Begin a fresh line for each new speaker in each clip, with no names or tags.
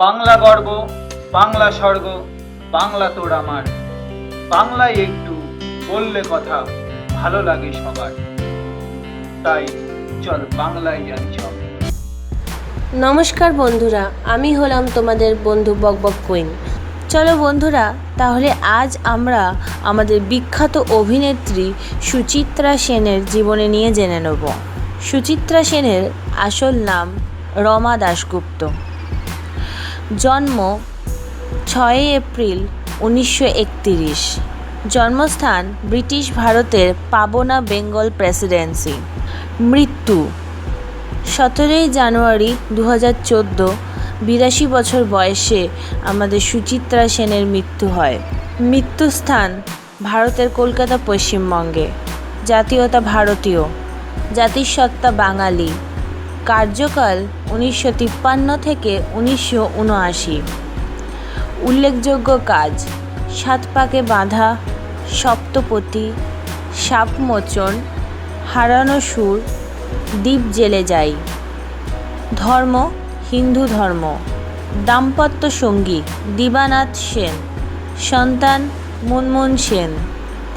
বাংলা গর্ব, বাংলা স্বর্গ, বাংলা তোর আমার। বাংলায় একটু বললে কথা ভালো লাগে সবার। তাই চল বাংলায় জানি সব
নমস্কার বন্ধুরা, আমি হলাম তোমাদের বন্ধু বকবক কুইন। চলো বন্ধুরা, তাহলে আজ আমরা আমাদের বিখ্যাত অভিনেত্রী সুচিত্রা সেনের জীবনে নিয়ে জেনে নেব। সুচিত্রা সেনের আসল নাম রমা দাশগুপ্ত। জন্ম ছয়ই এপ্রিল উনিশশো একতিরিশ। জন্মস্থান ব্রিটিশ ভারতের পাবনা বেঙ্গল প্রেসিডেন্সি। মৃত্যু সতেরোই জানুয়ারি দু হাজার চোদ্দ, বিরাশি বছর বয়সে আমাদের সুচিত্রা সেনের মৃত্যু হয়। মৃত্যুস্থান ভারতের কলকাতা পশ্চিমবঙ্গে। জাতীয়তা ভারতীয়। জাতিসত্তা বাঙালি। কার্যকাল উনিশশো তিপ্পান্ন থেকে উনিশশো উনআশি। উল্লেখযোগ্য কাজ, সাত পাকে বাঁধা, সপ্তপতি, সাপমোচন, হারানো সুর, দ্বীপ জেলে যাই। ধর্ম, হিন্দু ধর্ম, দাম্পত্য সঙ্গী, দিবানাথ সেন, সন্তান মুনমুন সেন।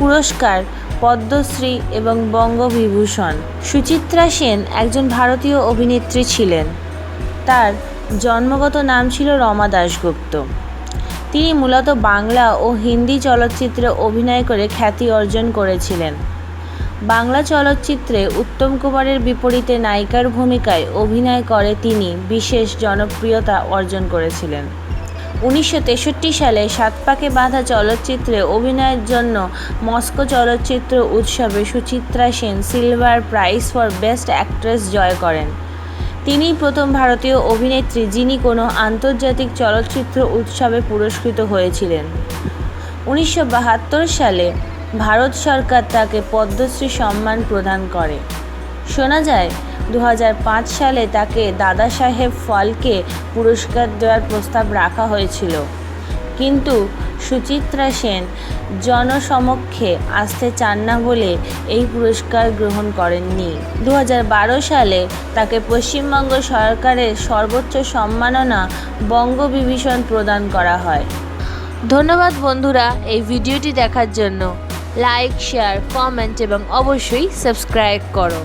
পুরস্কার, পদ্মশ্রী এবং বঙ্গবিভূষণ। সুচিত্রা সেন একজন ভারতীয় অভিনেত্রী ছিলেন। তার জন্মগত নাম ছিল রমা দাশগুপ্ত। তিনি মূলত বাংলা ও হিন্দি চলচ্চিত্রে অভিনয় করে খ্যাতি অর্জন করেছিলেন। বাংলা চলচ্চিত্রে উত্তম কুমারের বিপরীতে নায়িকার ভূমিকায় অভিনয় করে তিনি বিশেষ জনপ্রিয়তা অর্জন করেছিলেন। উনিশশো তেষট্টি সালে সাত পাকে বাঁধা চলচ্চিত্রে অভিনয়ের জন্য মস্কো চলচ্চিত্র উৎসবে Suchitra Sen silver prize for best actress জয় করেন। তিনিই প্রথম ভারতীয় অভিনেত্রী যিনি কোনো আন্তর্জাতিক চলচ্চিত্র উৎসবে পুরস্কৃত হয়েছিলেন। উনিশশো বাহাত্তর সালে ভারত সরকার তাকে পদ্মশ্রী সম্মান প্রদান করে। শোনা যায় দু হাজার পাঁচ সালে তাকে দাদা সাহেব ফলকে পুরস্কার দেওয়ার প্রস্তাব রাখা হয়েছিল। কিন্তু সুচিত্রা সেন জনসমক্ষে আসতে চান না বলে এই পুরস্কার গ্রহণ করেননি। দু হাজার বারো সালে তাকে পশ্চিমবঙ্গ সরকারের সর্বোচ্চ সম্মাননা বঙ্গবিভূষণ প্রদান করা হয়। ধন্যবাদ বন্ধুরা এই ভিডিওটি দেখার জন্য। লাইক, শেয়ার, কমেন্ট এবং অবশ্যই সাবস্ক্রাইব করো।